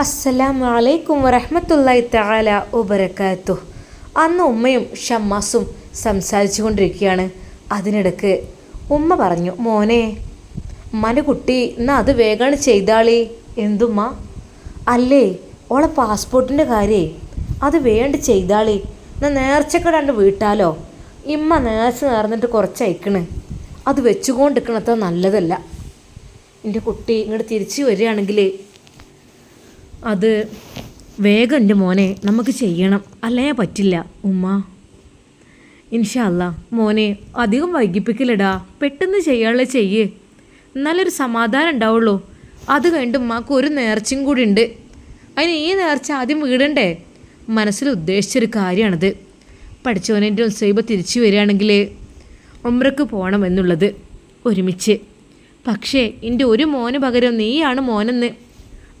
അസ്സലാമു അലൈക്കും വറഹ്മത്തുള്ളാഹി തആല ഉബരക്കാത്തു അന്ന് ഉമ്മയും ഷമ്മാസും സംസാരിച്ചു കൊണ്ടിരിക്കുകയാണ്. അതിനിടക്ക് ഉമ്മ പറഞ്ഞു മോനെ ഉമ്മാന്റെ കുട്ടി അത് വേഗമാണ് ചെയ്താളി. എന്തുമ്മ? അല്ലേ ഓളെ പാസ്പോർട്ടിന്റെ കാര്യേ അത് വേണ്ട ചെയ്താളി. എന്നാൽ നേർച്ചക്കെടാണ്ട് വീട്ടാലോ. ഇമ്മ നേർച്ച നേർന്നിട്ട് കുറച്ച് അയക്കണ് അത് വെച്ചുകൊണ്ടിരിക്കണത്ര നല്ലതല്ല. എന്റെ കുട്ടി ഇങ്ങോട്ട് തിരിച്ചു വരികയാണെങ്കിൽ അത് വേഗം എന്റെ മോനെ നമുക്ക് ചെയ്യണം. അല്ലേ പറ്റില്ല. ഉമ്മ. ഇൻഷല്ല മോനെ അധികം വൈകിപ്പിക്കില്ലടാ പെട്ടെന്ന് ചെയ്യാനുള്ള ചെയ്യ്. എന്നാലൊരു സമാധാനം ഉണ്ടാവുള്ളൂ. അത് കഴിഞ്ഞിട്ട് ഉമ്മാക്ക് ഒരു നേർച്ചയും കൂടി ഉണ്ട്. അതിന് ഈ നേർച്ച ആദ്യം വീടണ്ടേ? മനസ്സിൽ ഉദ്ദേശിച്ചൊരു കാര്യമാണത് പഠിച്ചവനെന്റെ ഉത്സവ തിരിച്ചു വരികയാണെങ്കിൽ ഉമ്രക്ക് പോകണം എന്നുള്ളത് ഒരുമിച്ച്. പക്ഷേ എന്റെ ഒരു മോന് പകരം നീയാണ് മോനെന്ന്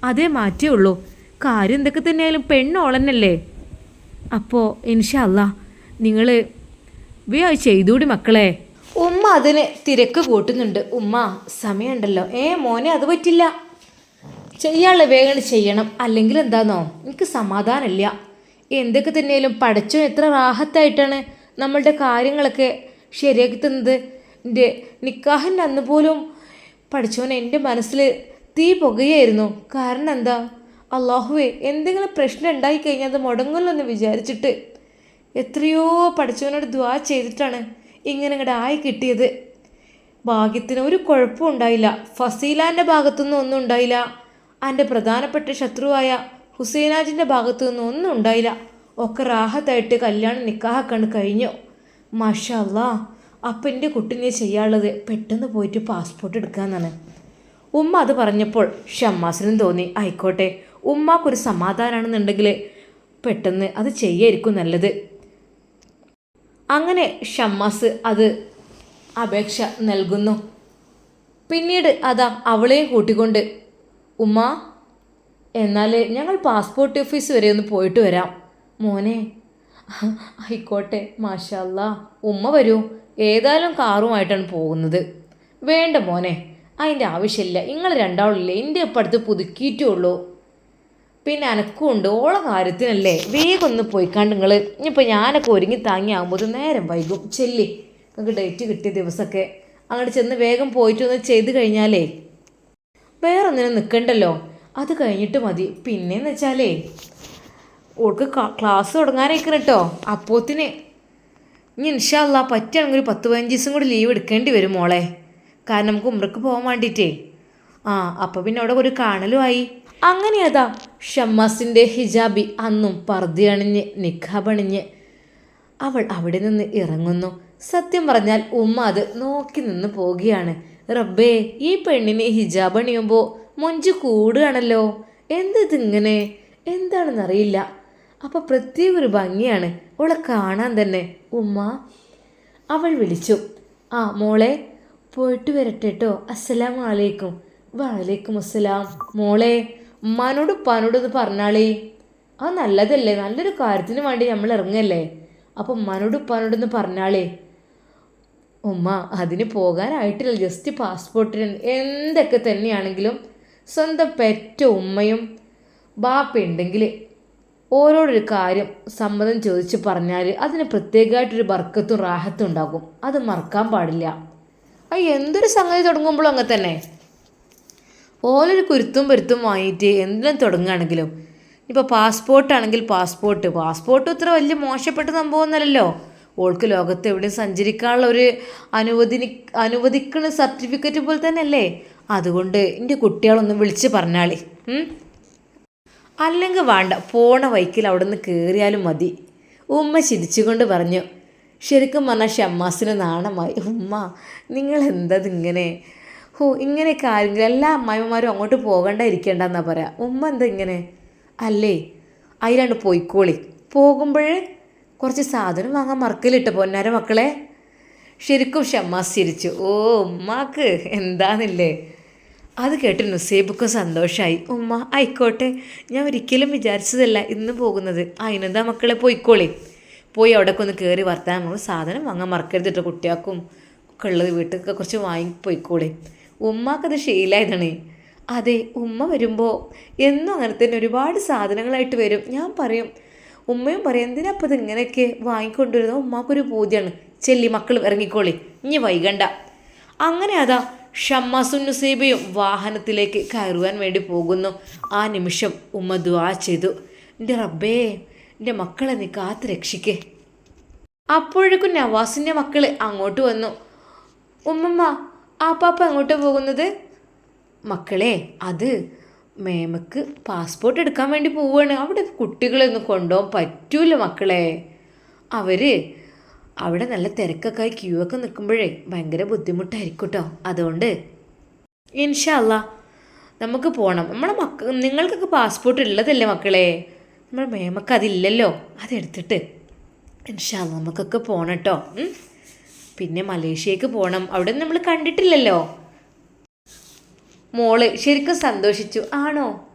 അതേ മാറ്റേ ഉള്ളൂ. കാര്യം എന്തൊക്കെ തന്നെയായാലും പെണ്ണോളന്നല്ലേ? അപ്പോൾ ഇൻഷല്ല നിങ്ങൾ വേ അത് ചെയ്തൂടി മക്കളെ. ഉമ്മ അതിന് തിരക്ക് കൂട്ടുന്നുണ്ട്. ഉമ്മ സമയമുണ്ടല്ലോ. ഏ മോനെ അത് പറ്റില്ല. ചെയ്യാനുള്ള വേഗം ചെയ്യണം. അല്ലെങ്കിൽ എന്താണോ എനിക്ക് സമാധാനമില്ല. എന്തൊക്കെ തന്നെയാലും പഠിച്ചോ എത്ര റാഹത്തായിട്ടാണ് നമ്മളുടെ കാര്യങ്ങളൊക്കെ ശരിയാക്കി തന്നത്. എന്റെ നിക്കാഹിന്റെ അന്ന് പോലും പഠിച്ചോനെ എന്റെ മനസ്സിൽ തീ പുകയായിരുന്നു. കാരണം എന്താ? അള്ളാഹുവെ എന്തെങ്കിലും പ്രശ്നം ഉണ്ടായി കഴിഞ്ഞാൽ അത് മുടങ്ങുമല്ലോ വിചാരിച്ചിട്ട്. എത്രയോ പഠിച്ചവനോട് ദ്വാ ചെയ്തിട്ടാണ് ഇങ്ങനെ ഇങ്ങോട്ട് ആയി കിട്ടിയത്. ഭാഗ്യത്തിന് ഒരു കുഴപ്പവും ഉണ്ടായില്ല. ഫസീലാന്റെ ഭാഗത്തുനിന്നും ഒന്നും ഉണ്ടായില്ല. എന്റെ പ്രധാനപ്പെട്ട ശത്രുവായ ഹുസൈനാജിന്റെ ഭാഗത്തു നിന്നും ഒന്നും ഉണ്ടായില്ല. ഒക്കെ റാഹത്തായിട്ട് കല്യാണം നിക്കാഹാക്കണ്ട് കഴിഞ്ഞു. മാഷാ അല്ലാ അപ്പം എന്റെ കുട്ടിനെ ചെയ്യാനുള്ളത്? പെട്ടെന്ന് പോയിട്ട് പാസ്പോർട്ട് എടുക്കാമെന്നാണ് ഉമ്മ അത് പറഞ്ഞപ്പോൾ ഷമ്മാസിനും തോന്നി ആയിക്കോട്ടെ ഉമ്മാക്കൊരു സമാധാനമാണെന്നുണ്ടെങ്കിൽ പെട്ടെന്ന് അത് ചെയ്യായിരിക്കും നല്ലത്. അങ്ങനെ ഷമ്മാസ് അത് അപേക്ഷ നൽകുന്നു. പിന്നീട് അതാ അവളെയും കൂട്ടിക്കൊണ്ട് ഉമ്മ എന്നാൽ ഞങ്ങൾ പാസ്പോർട്ട് ഓഫീസ് വരെ ഒന്ന് പോയിട്ട് വരാം. മോനെ ആയിക്കോട്ടെ മാഷല്ല ഉമ്മ വരൂ ഏതായാലും കാറുമായിട്ടാണ് പോകുന്നത്. വേണ്ട മോനെ അതിന്റെ ആവശ്യമില്ല. നിങ്ങൾ രണ്ടാളില്ലേ? എന്റെ ഇപ്പം അടുത്ത് പുതുക്കിയിട്ടേ ഉള്ളൂ. പിന്നെ അനക്കും ഉണ്ട് ഓള കാര്യത്തിനല്ലേ? വേഗം ഒന്ന് പോയിക്കാണ്ട് നിങ്ങൾ ഇനിയിപ്പോൾ ഞാനൊക്കെ ഒരുങ്ങി താങ്ങി ആകുമ്പോൾ നേരം വൈകും. ചെല്ലി. നിങ്ങൾക്ക് ഡേറ്റ് കിട്ടിയ ദിവസമൊക്കെ അങ്ങോട്ട് ചെന്ന് വേഗം പോയിട്ട് ഒന്ന് ചെയ്ത് കഴിഞ്ഞാലേ. വേറെ ഒന്നിനും നിൽക്കണ്ടല്ലോ അത് കഴിഞ്ഞിട്ട് മതി. പിന്നെയെന്ന് വെച്ചാലേ ഓൾക്ക് ക്ലാസ് തുടങ്ങാനായിരിക്കണം കേട്ടോ അപ്പോത്തിന് ഇനി ഇൻഷാല്ല പറ്റുകയാണെങ്കിൽ ഒരു പത്ത് പതിനഞ്ച് ദിവസം കൂടി ലീവ് എടുക്കേണ്ടി വരും മോളെ. കാരണം നമുക്ക് ഉമ്രക്ക് പോകാൻ വേണ്ടിയിട്ടേ. ആ അപ്പോൾ പിന്നെ അവിടെ ഒരു കാണലുമായി അങ്ങനെ അതാ ഷമ്മാസിന്റെ ഹിജാബി അന്നും പർദ്ദയണിഞ്ഞ് നിഖാബണിഞ്ഞ് അവൾ അവിടെ നിന്ന് ഇറങ്ങുന്നു. സത്യം പറഞ്ഞാൽ ഉമ്മ അത് നോക്കി നിന്ന് പോവുകയാണ്. റബ്ബേ ഈ പെണ്ണിനെ ഹിജാബ് അണിയുമ്പോൾ മൊഞ്ച് കൂടുകയാണല്ലോ. എന്തിതിങ്ങനെ എന്താണെന്നറിയില്ല അപ്പോൾ പ്രത്യേക ഒരു ഭംഗിയാണ്. അവളെ കാണാൻ തന്നെ. ഉമ്മ അവൾ വിളിച്ചു. ആ മോളെ പോയിട്ട് വരട്ടെ കേട്ടോ അസ്സലാമു അലൈക്കും വലൈക്കും അസ്സലാം മോളെ ഉമ്മാനോട് ഉപ്പാനോട് ഒന്ന് പറഞ്ഞാളേ. അത് നല്ലതല്ലേ നല്ലൊരു കാര്യത്തിന് വേണ്ടി നമ്മൾ ഇറങ്ങല്ലേ? അപ്പം ഉമ്മാനോട് ഉപ്പാനോടൊന്ന് പറഞ്ഞാളേ. ഉമ്മ അതിന് പോകാനായിട്ടില്ല. ജസ്റ്റ് പാസ്പോർട്ടിന് എന്തൊക്കെ തന്നെയാണെങ്കിലും സ്വന്തം പെറ്റ ഉമ്മയും ബാപ്പയുണ്ടെങ്കിൽ ഓരോരോ കാര്യം സമ്മതം ചോദിച്ച് പറഞ്ഞാൽ അതിന് പ്രത്യേകമായിട്ടൊരു ബർക്കത്തും റാഹത്തും ഉണ്ടാകും. അത് മറക്കാൻ പാടില്ല. അത് എന്തൊരു സംഗതി തുടങ്ങുമ്പോഴും അങ്ങനെ തന്നെ. ഓലൊരു കുരുത്തും പരുത്തും വാങ്ങിയിട്ട് എന്തിനും തുടങ്ങുകയാണെങ്കിലും ഇപ്പോൾ പാസ്പോർട്ടാണെങ്കിൽ പാസ്പോർട്ട് പാസ്പോർട്ട് ഇത്ര വലിയ മോശപ്പെട്ട സംഭവമൊന്നുമല്ലല്ലോ. ഓൾക്ക് ലോകത്ത് എവിടെയും സഞ്ചരിക്കാനുള്ള ഒരു അനുവദി അനുവദിക്കുന്ന സർട്ടിഫിക്കറ്റ് പോലെ തന്നെ അല്ലേ അതുകൊണ്ട് എന്റെ കുട്ടികളൊന്ന് വിളിച്ച് പറഞ്ഞാളി. അല്ലെങ്കിൽ വേണ്ട പോണ വൈക്കിൽ അവിടെ നിന്ന് കയറിയാലും മതി. ഉമ്മ ചിരിച്ചുകൊണ്ട് പറഞ്ഞു ശരിക്കും പറഞ്ഞാൽ ഷമ്മാസിന് നാണമായി. ഉമ്മ നിങ്ങൾ എന്തത് ഇങ്ങനെ ഹോ ഇങ്ങനെ കാര്യങ്ങൾ എല്ലാ അമ്മായിമാരും അങ്ങോട്ട് പോകണ്ട ഇരിക്കേണ്ടെന്നാ പറയാം. ഉമ്മ എന്താ ഇങ്ങനെ അല്ലേ അതിലാണ് പോയിക്കോളി. പോകുമ്പോൾ കുറച്ച് സാധനം വാങ്ങാൻ മറക്കലിട്ട് പൊന്നാര മക്കളെ. ശരിക്കും ഷമ്മാസ് ചിരിച്ചു. ഓ ഉമ്മാക്ക് എന്താന്നില്ലേ? അത് കേട്ട് നുസേബുക്ക് സന്തോഷമായി ഉമ്മ ആയിക്കോട്ടെ. ഞാൻ ഒരിക്കലും വിചാരിച്ചതല്ല ഇന്ന് പോകുന്നത്. അതിനെന്താ മക്കളെ പോയിക്കോളി. പോയി അവിടെയൊക്കെ ഒന്ന് കയറി വർത്താൻ നമുക്ക് സാധനം വാങ്ങാൻ മറക്കരുത് കേട്ടോ കുട്ടികൾക്കും ഒക്കെ ഉള്ളത് വീട്ടിലൊക്കെ കുറച്ച് വാങ്ങിപ്പോയിക്കൂടെ. ഉമ്മക്കത് ശീലമായതാണ് അതെ ഉമ്മ വരുമ്പോൾ എന്നും അങ്ങനെ തന്നെ ഒരുപാട് സാധനങ്ങളായിട്ട് വരും. ഞാൻ പറയും ഉമ്മയും പറയും എന്തിനാ അപ്പം ഇതിങ്ങനെയൊക്കെ വാങ്ങിക്കൊണ്ടുവരുന്നത് ഉമ്മാക്കൊരു പൂതിയാണ്. ചെല്ലി മക്കൾ ഇറങ്ങിക്കോളി. ഇനി വൈകണ്ട. അങ്ങനെ അതാ ഷമ്മാസും വാഹനത്തിലേക്ക് കയറുവാൻ വേണ്ടി പോകുന്നു. ആ നിമിഷം ഉമ്മ ദ്വാ ചെയ്തു. എന്റെ റബ്ബേ എന്റെ മക്കളെ നീ കാത്ത് രക്ഷിക്കേ. അപ്പോഴേക്കും നവാസിന്റെ മക്കൾ അങ്ങോട്ട് വന്നു. ഉമ്മമ്മ ആ പാപ്പ അങ്ങോട്ട് പോകുന്നത്? മക്കളെ അത് മേമക്ക് പാസ്പോർട്ട് എടുക്കാൻ വേണ്ടി പോവുകയാണ് അവിടെ കുട്ടികളൊന്നും കൊണ്ടുപോകാൻ പറ്റൂല മക്കളെ. അവർ അവിടെ നല്ല തിരക്കൊക്കെ ആയി ക്യൂ ഒക്കെ നിൽക്കുമ്പോഴേ ഭയങ്കര ബുദ്ധിമുട്ടായിരിക്കും കേട്ടോ അതുകൊണ്ട് ഇൻഷല്ല നമുക്ക് പോകണം നമ്മളെ മക്ക നിങ്ങൾക്കൊക്കെ പാസ്പോർട്ട് ഉള്ളതല്ലേ മക്കളെ? നമ്മുടെ മേമക്ക് അതില്ലല്ലോ. അതെടുത്തിട്ട് ഇൻഷാ നമുക്കൊക്കെ പോകണം കേട്ടോ. പിന്നെ മലേഷ്യക്ക് പോകണം അവിടെ നമ്മൾ കണ്ടിട്ടില്ലല്ലോ. മോൾ ശരിക്കും സന്തോഷിച്ചു. ആണോ?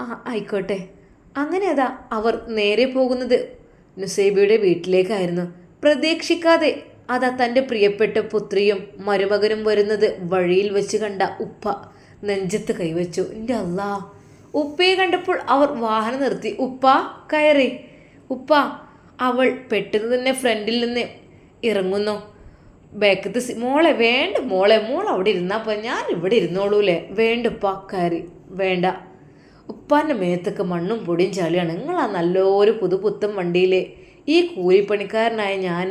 ആ ആയിക്കോട്ടെ. അങ്ങനെ അതാ അവർ നേരെ പോകുന്നത്. നുസൈബിയുടെ വീട്ടിലേക്കായിരുന്നു. പ്രതീക്ഷിക്കാതെ അതാ തന്റെ പ്രിയപ്പെട്ട പുത്രിയും മരുമകനും വരുന്നത് വഴിയിൽ വെച്ച് കണ്ട ഉപ്പ നെഞ്ചത്ത് കൈവച്ചു. എന്റെ അല്ലാ. ഉപ്പയെ കണ്ടപ്പോൾ അവർ വാഹനം നിർത്തി. ഉപ്പ കയറി. ഉപ്പ അവൾ പെട്ടെന്ന് തന്നെ ഫ്രണ്ടിൽ നിന്ന് ഇറങ്ങുന്നു. ബാക്കത്ത് മോളെ വേണ്ട മോളെ മോൾ അവിടെ ഇരുന്നാൽ പോയി ഞാൻ ഇവിടെ ഇരുന്നോളൂലേ. വേണ്ട ഉപ്പ കയറി. വേണ്ട. ഉപ്പാന്റെ മേത്തൊക്കെ മണ്ണും പൊടിയും ചളിയാണ്. നിങ്ങൾ ആ നല്ലൊരു പുതുപുത്തൻ വണ്ടിയിൽ ഈ കൂലിപ്പണിക്കാരനായ ഞാൻ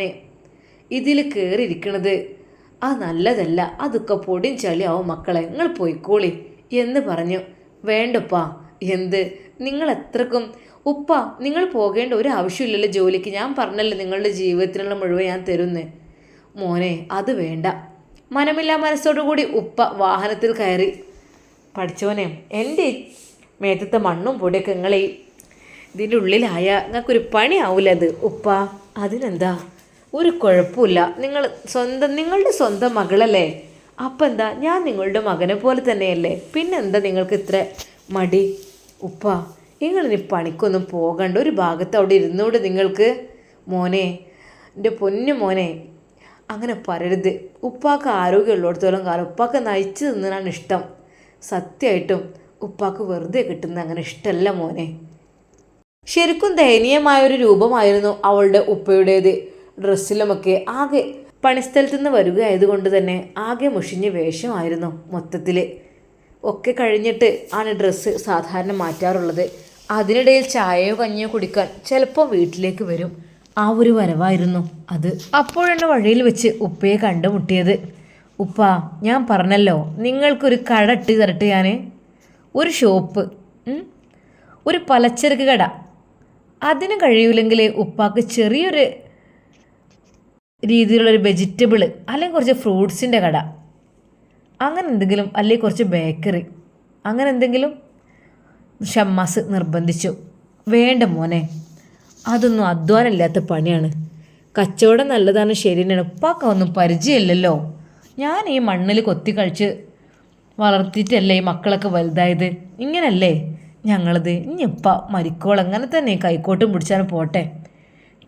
ഇതിൽ കയറിയിരിക്കണത് ആ നല്ലതല്ല. അതൊക്കെ പൊടിയും ചളിയാവും മക്കളെ. നിങ്ങൾ പോയിക്കോളി എന്ന് പറഞ്ഞു. വേണ്ടപ്പാ എന്ത്? നിങ്ങൾ എത്രക്കും? ഉപ്പ നിങ്ങൾ പോകേണ്ട ഒരു ആവശ്യമില്ലല്ലോ ജോലിക്ക്. ഞാൻ പറഞ്ഞല്ലോ നിങ്ങളുടെ ജീവിതത്തിനുള്ള മുഴുവൻ ഞാൻ തരുന്നേ മോനെ അത് വേണ്ട. മനമില്ലാ മനസ്സോടുകൂടി ഉപ്പ വാഹനത്തിൽ കയറി. പഠിച്ചോനെ എന്റെ മേത്തത്തെ മണ്ണും പൊടിയൊക്കെ നിങ്ങളെ ഇതിന്റെ ഉള്ളിലായ നിങ്ങൾക്കൊരു പണിയാവില്ല അത്. ഉപ്പ അതിനെന്താ? ഒരു കുഴപ്പമില്ല. നിങ്ങൾ സ്വന്തം നിങ്ങളുടെ സ്വന്തം മകളല്ലേ? അപ്പം എന്താ ഞാൻ നിങ്ങളുടെ മകനെ പോലെ തന്നെയല്ലേ? പിന്നെന്താ നിങ്ങൾക്ക് ഇത്ര മടി? ഉപ്പ നിങ്ങളിനി പണിക്കൊന്നും പോകണ്ട. ഒരു ഭാഗത്ത് അവിടെ ഇരുന്നൂടെ നിങ്ങൾക്ക്? മോനെ എന്റെ പൊന്നു മോനെ. അങ്ങനെ പറയരുത്. ഉപ്പാക്ക് ആരോഗ്യമുള്ളിടത്തോളം കാലം ഉപ്പാക്ക് നയിച്ചു തിന്നാനാണ് ഇഷ്ടം. സത്യമായിട്ടും ഉപ്പാക്ക് വെറുതെ കിട്ടുന്ന അങ്ങനെ ഇഷ്ടമല്ല മോനെ. ശരിക്കും ദയനീയമായൊരു രൂപമായിരുന്നു അവളുടെ ഉപ്പയുടേത്. ഡ്രസ്സിലുമൊക്കെ ആകെ പണിസ്ഥലത്തു നിന്ന് വരികയായതുകൊണ്ട് തന്നെ ആകെ മുഷിഞ്ഞ വേഷമായിരുന്നു മൊത്തത്തിൽ ഒക്കെ കഴിഞ്ഞിട്ട് ആണ് ഡ്രസ്സ് സാധാരണ മാറ്റാറുള്ളത്. അതിനിടയിൽ ചായയോ കഞ്ഞിയോ കുടിക്കാൻ ചിലപ്പോൾ വീട്ടിലേക്ക് വരും. ആ ഒരു വരവായിരുന്നു അത്. അപ്പോഴാണ് വഴിയിൽ വെച്ച് ഉപ്പയെ കണ്ടുമുട്ടിയത്. ഉപ്പ ഞാൻ പറഞ്ഞല്ലോ നിങ്ങൾക്കൊരു കട ഇട്ട് തരട്ടെ ഞാൻ ഒരു ഷോപ്പ് ഒരു പലച്ചരക്ക് കട. അതിന് കഴിയൂലെങ്കിൽ ഉപ്പാക്ക് ചെറിയൊരു രീതിയിലുള്ളൊരു വെജിറ്റബിൾ അല്ലെങ്കിൽ കുറച്ച് ഫ്രൂട്ട്സിന്റെ കട. അങ്ങനെ എന്തെങ്കിലും അല്ലെങ്കിൽ കുറച്ച് ബേക്കറി അങ്ങനെ എന്തെങ്കിലും ഷമ്മാസ് നിർബന്ധിച്ചു. വേണ്ട മോനെ അതൊന്നും അധ്വാനമില്ലാത്ത പണിയാണ്. കച്ചവടം നല്ലതാണ് ശരി തന്നെയാണ് ഒന്നും പരിചയമില്ലല്ലോ. ഞാൻ ഈ മണ്ണിൽ കൊത്തി കഴിച്ച് വളർത്തിയിട്ടല്ലേ ഈ മക്കളൊക്കെ വലുതായത്? ഇങ്ങനല്ലേ ഞങ്ങളത്? ഇനിയിപ്പ മരിക്കോൾ അങ്ങനെ തന്നെ കൈക്കോട്ടും പിടിച്ചാലും പോട്ടെ.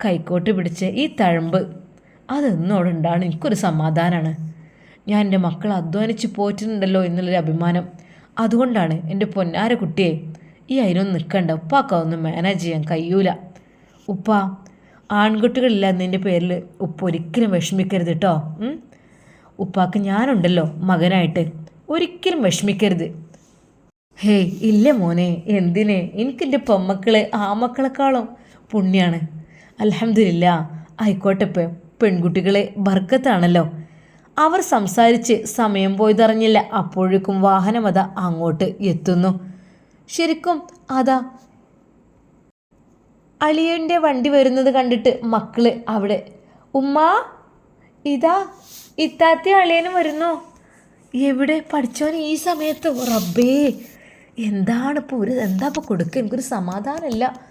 കൈക്കോട്ട് പിടിച്ച് ഈ തഴമ്പ് അതെന്നോട് ഉണ്ടാണ്. എനിക്കൊരു സമാധാനമാണ് ഞാൻ എന്റെ മക്കളെ അധ്വാനിച്ച് പോറ്റിട്ടുണ്ടല്ലോ എന്നുള്ളൊരു അഭിമാനം. അതുകൊണ്ടാണ് എന്റെ പൊന്നാര കുട്ടിയെ ഈ അതിനൊന്നും നിൽക്കണ്ട. ഉപ്പാക്ക ഒന്നും മാനേജ് ചെയ്യാൻ കഴിയൂല. ഉപ്പ ആൺകുട്ടികളില്ല എന്നതിന്റെ പേരിൽ ഉപ്പ ഒരിക്കലും വിഷമിക്കരുത് കേട്ടോ? ഉപ്പാക്ക് ഞാനുണ്ടല്ലോ മകനായിട്ട്. ഒരിക്കലും വിഷമിക്കരുത്. ഹേയ് ഇല്ല മോനെ എന്തിനെ? എനിക്കെന്റെ പൊമ്മക്കൾ ആ മക്കളെക്കാളും പുണ്യാണ്. അലഹമില്ല ആയിക്കോട്ടെ ഇപ്പം. പെൺകുട്ടികളെ ബർക്കത്താണല്ലോ അവർ സംസാരിച്ച് സമയം പോയതറിഞ്ഞില്ല. അപ്പോഴേക്കും വാഹനം അത അങ്ങോട്ട് എത്തുന്നു. ശരിക്കും അതാ അളിയന്റെ വണ്ടി വരുന്നത് കണ്ടിട്ട് മക്കൾ അവിടെ ഉമ്മ ഇതാ ഇത്താത്തി അളിയനും വരുന്നു. എവിടെ പഠിച്ചോൻ ഈ സമയത്ത്? റബ്ബേ എന്താണ് ഒരു എന്താ ഇപ്പോൾ കൊടുക്കുക എനിക്കൊരു സമാധാനമില്ല.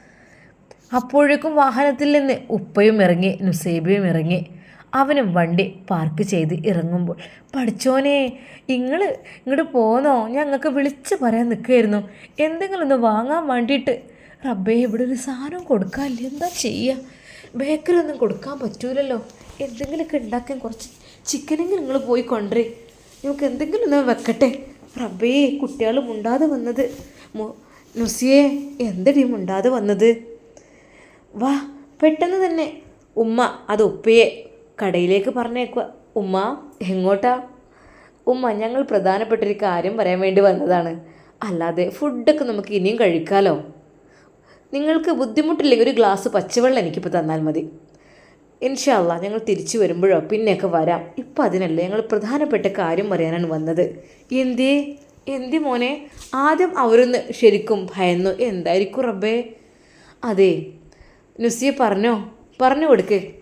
അപ്പോഴേക്കും വാഹനത്തിൽ നിന്ന് ഉപ്പയും ഇറങ്ങി നുസൈബയും ഇറങ്ങി. അവനും വണ്ടി പാർക്ക് ചെയ്ത് ഇറങ്ങുമ്പോൾ പഠിച്ചോനെ നിങ്ങൾ ഇങ്ങോട്ട് പോന്നോ? ഞങ്ങൾക്ക് വിളിച്ച് പറയാൻ നിൽക്കുമായിരുന്നു എന്തെങ്കിലും ഒന്ന് വാങ്ങാൻ വേണ്ടിയിട്ട് റബ്ബേ ഇവിടെ ഒരു സാധനം കൊടുക്കാനില്ല? എന്താ ചെയ്യുക ബേക്കറി ഒന്നും കൊടുക്കാൻ പറ്റൂലല്ലോ. എന്തെങ്കിലുമൊക്കെ ഉണ്ടാക്കാൻ കുറച്ച് ചിക്കനെങ്കിലും നിങ്ങൾ പോയി കൊണ്ടേ നമുക്ക് എന്തെങ്കിലും ഒന്ന് വെക്കട്ടെ. റബ്ബേ കുട്ടികൾ മുണ്ടാതെ വന്നത്. നുസിയെ എന്തടി മുണ്ടാതെ വന്നത്? വാ പെട്ടെന്ന് തന്നെ. ഉമ്മ അത് ഉപ്പയെ കടയിലേക്ക് പറഞ്ഞേക്കുക ഉമ്മ എങ്ങോട്ടാ? ഉമ്മ ഞങ്ങൾ പ്രധാനപ്പെട്ടൊരു കാര്യം പറയാൻ വേണ്ടി വന്നതാണ്. അല്ലാതെ ഫുഡൊക്കെ നമുക്ക് ഇനിയും കഴിക്കാലോ? നിങ്ങൾക്ക് ബുദ്ധിമുട്ടില്ലെങ്കിൽ ഒരു ഗ്ലാസ് പച്ചവെള്ളം എനിക്കിപ്പോൾ തന്നാൽ മതി. ഇൻഷാല്ല ഞങ്ങൾ തിരിച്ചു വരുമ്പോഴോ പിന്നെയൊക്കെ വരാം. ഇപ്പം അതിനല്ല ഞങ്ങൾ പ്രധാനപ്പെട്ട കാര്യം പറയാനാണ് വന്നത്. എന്തേ എന്തി മോനെ? ആദ്യം അവരൊന്ന് ശരിക്കും ഭയന്നു എന്തായിരിക്കും റബ്ബേ? അതെ നുസിയെ പറഞ്ഞോ? പറഞ്ഞു കൊടുക്ക്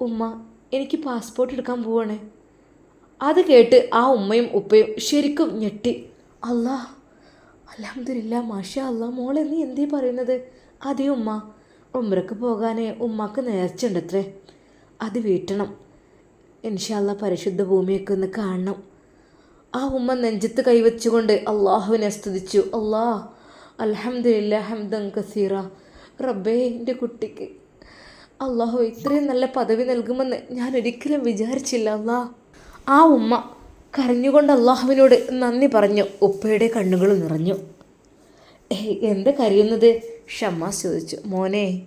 ഉമ്മ എനിക്ക് പാസ്പോർട്ട് എടുക്കാൻ പോവാണ്. അത് കേട്ട് ആ ഉമ്മയും ഉപ്പയും ശരിക്കും ഞെട്ടി. അല്ലാ അലഹമില്ല മാഷ അല്ല മോൾ നീ എന്തേ പറയുന്നത്? അതേ ഉമ്മ ഉമ്രക്ക് പോകാനേ ഉമ്മക്ക് നേർച്ചുണ്ടത്രേ അത് വീട്ടണം. ഇൻഷാല്ല പരിശുദ്ധ ഭൂമിയൊക്കെ ഒന്ന് കാണണം. ആ ഉമ്മ നെഞ്ചത്ത് കൈവച്ചുകൊണ്ട് അള്ളാഹുവിനെ സ്തുതിച്ചു. അല്ലാ അലഹമില്ല ഹംദൻ കസീറ. റബ്ബേ എന്റെ കുട്ടിക്ക്. അള്ളാഹു ഇത്രയും നല്ല പദവി നൽകുമെന്ന് ഞാൻ ഒരിക്കലും വിചാരിച്ചില്ല അള്ളാ. ആ ഉമ്മ കരഞ്ഞുകൊണ്ട് അള്ളാഹുവിനോട് നന്ദി പറഞ്ഞു. ഉപ്പയുടെ കണ്ണുകൾ നിറഞ്ഞു. എന്ത് കരയുന്നത്? ഷമ്മാസ് ചോദിച്ചു. മോനെ